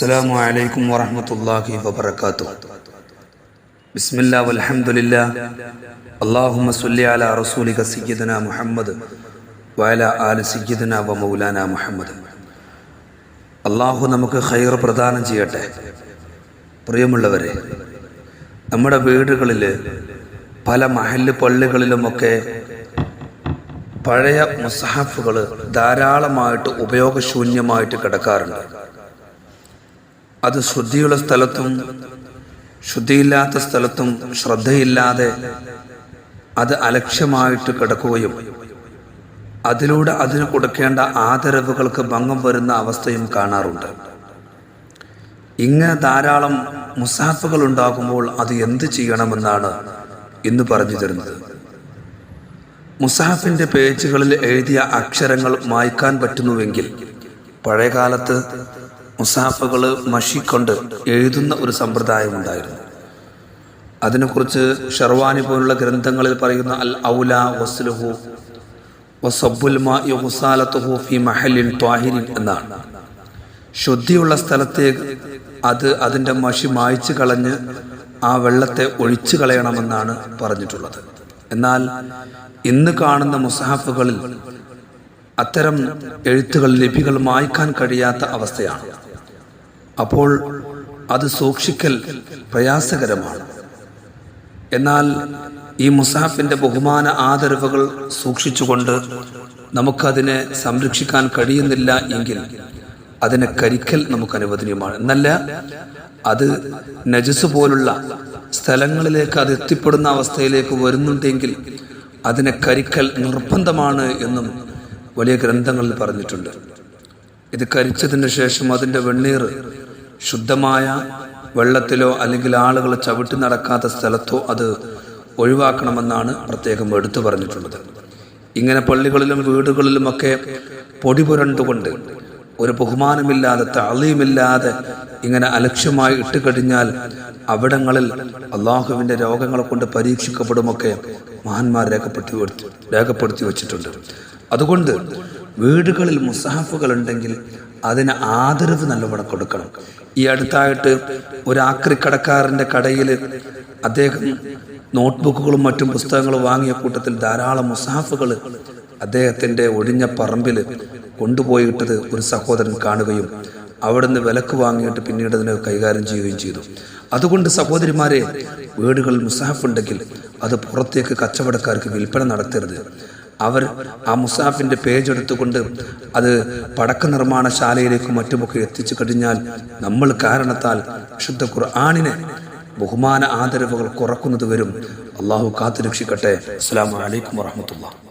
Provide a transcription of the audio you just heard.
السلام عليكم ورحمة الله وبركاته بسم الله والحمد لله اللهم صل على رسولك سيدنا محمد وعلى آل سيدنا ومولانا محمد അള്ളാഹു നമുക്ക് ഖൈർ പ്രദാനം ചെയ്യട്ടെ പ്രിയമുള്ളവരെ നമ്മുടെ വീടുകളിൽ പല മഹല്ല് പള്ളികളിലുമൊക്കെ പഴയ മുസഹഫുകൾ ധാരാളമായിട്ട് ഉപയോഗശൂന്യമായിട്ട് കിടക്കാറുണ്ട് അത് ശുദ്ധിയുള്ള സ്ഥലത്തും ശുദ്ധിയില്ലാത്ത സ്ഥലത്തും ശ്രദ്ധയില്ലാതെ അത് അലക്ഷ്യമായിട്ട് കിടക്കുകയും അതിലൂടെ അതിന് കൊടുക്കേണ്ട ആദരവുകൾക്ക് ഭംഗം വരുന്ന അവസ്ഥയും കാണാറുണ്ട്. ഇങ്ങനെ ധാരാളം മുസാഫുകൾ ഉണ്ടാകുമ്പോൾ അത് എന്ത് ചെയ്യണമെന്നാണ് ഇന്ന് പറഞ്ഞു തരുന്നത്. മുസാഫിന്റെ പേജുകളിൽ എഴുതിയ അക്ഷരങ്ങൾ മായ്ക്കാൻ പറ്റുന്നുവെങ്കിൽ പഴയകാലത്ത് മുസാഫുകൾ മഷിക്കൊണ്ട് എഴുതുന്ന ഒരു സമ്പ്രദായം ഉണ്ടായിരുന്നു. അതിനെക്കുറിച്ച് ഷർവാനി പോലുള്ള ഗ്രന്ഥങ്ങളിൽ പറയുന്ന അൽ ഔല വസ്ലുഹു വസബുൽമാലത്തുഹു ഫി മഹലിൻ ത്വാഹിരിൻ എന്നാണ്. ശുദ്ധിയുള്ള സ്ഥലത്തേക്ക് അത് അതിന്റെ മഷി മായ്ച്ചു കളഞ്ഞ് ആ വെള്ളത്തെ ഒഴിച്ചു കളയണമെന്നാണ് പറഞ്ഞിട്ടുള്ളത്. എന്നാൽ ഇന്ന് കാണുന്ന മുസാഫുകളിൽ അത്തരം എഴുത്തുകൾ ലിപികൾ മായ്ക്കാൻ കഴിയാത്ത അവസ്ഥയാണ്. അപ്പോൾ അത് സൂക്ഷിക്കൽ പ്രയാസകരമാണ്. എന്നാൽ ഈ മുസാഫിന്റെ ബഹുമാന ആദരവുകൾ സൂക്ഷിച്ചുകൊണ്ട് നമുക്കതിനെ സംരക്ഷിക്കാൻ കഴിയുന്നില്ല എങ്കിൽ അതിനെ കരിക്കൽ നമുക്ക് അനുവദനീയമാണ്. എന്നല്ല അത് നജസ് പോലുള്ള സ്ഥലങ്ങളിലേക്ക് അത് എത്തിപ്പെടുന്ന അവസ്ഥയിലേക്ക് വരുന്നുണ്ടെങ്കിൽ അതിനെ കരിക്കൽ നിർബന്ധമാണ് എന്നും വലിയ ഗ്രന്ഥങ്ങളിൽ പറഞ്ഞിട്ടുണ്ട്. ഇത് കരിച്ചതിന് ശേഷം അതിന്റെ വെണ്ണീർ ശുദ്ധമായ വെള്ളത്തിലോ അല്ലെങ്കിൽ ആളുകൾ ചവിട്ടി നടക്കാത്ത സ്ഥലത്തോ അത് ഒഴിവാക്കണമെന്നാണ് പ്രത്യേകം എടുത്തു പറഞ്ഞിട്ടുള്ളത്. ഇങ്ങനെ പള്ളികളിലും വീടുകളിലുമൊക്കെ പൊടി പുരണ്ടുകൊണ്ട് ഒരു ബഹുമാനമില്ലാതെ താളിയുമില്ലാതെ ഇങ്ങനെ അലക്ഷ്യമായി ഇട്ടുകഴിഞ്ഞാൽ അവിടങ്ങളിൽ അള്ളാഹുവിന്റെ രോഗങ്ങളെ കൊണ്ട് പരീക്ഷിക്കപ്പെടുമൊക്കെ മഹാന്മാർ രേഖപ്പെടുത്തി രേഖപ്പെടുത്തി വച്ചിട്ടുണ്ട്. അതുകൊണ്ട് വീടുകളിൽ മുസാഫുകൾ ഉണ്ടെങ്കിൽ അതിന് ആദരവ് നല്ലവണ്ണം കൊടുക്കണം. ഈ അടുത്തായിട്ട് ഒരു ആക്രിക്കടക്കാരന്റെ കടയിൽ അദ്ദേഹം നോട്ട്ബുക്കുകളും മറ്റും പുസ്തകങ്ങളും വാങ്ങിയ കൂട്ടത്തിൽ ധാരാളം മുസാഫുകൾ അദ്ദേഹത്തിന്റെ ഒഴിഞ്ഞ പറമ്പിൽ കൊണ്ടുപോയിട്ടത് ഒരു സഹോദരൻ കാണുകയും അവിടുന്ന് വിലക്ക് വാങ്ങിയിട്ട് പിന്നീട് അതിനെ കൈകാര്യം ചെയ്യുകയും ചെയ്തു. അതുകൊണ്ട് സഹോദരിമാരെ വീടുകളിൽ മുസാഫ് ഉണ്ടെങ്കിൽ അത് പുറത്തേക്ക് കച്ചവടക്കാർക്ക് വിൽപ്പന നടത്തരുത്. അവർ ആ മുസാഫിന്റെ പേജ് എടുത്തുകൊണ്ട് അത് പടക്ക നിർമ്മാണശാലയിലേക്കും മറ്റുമൊക്കെ എത്തിച്ചു കഴിഞ്ഞാൽ നമ്മൾ കാരണത്താൽ വിശുദ്ധ ഖുർആാനിനെ ബഹുമാന ആദരവുകൾ കുറക്കുന്നത് വരും. അള്ളാഹു കാത്തുരക്ഷിക്കട്ടെ. അസ്സാം വലൈക്കും വാഹമത്തുള്ള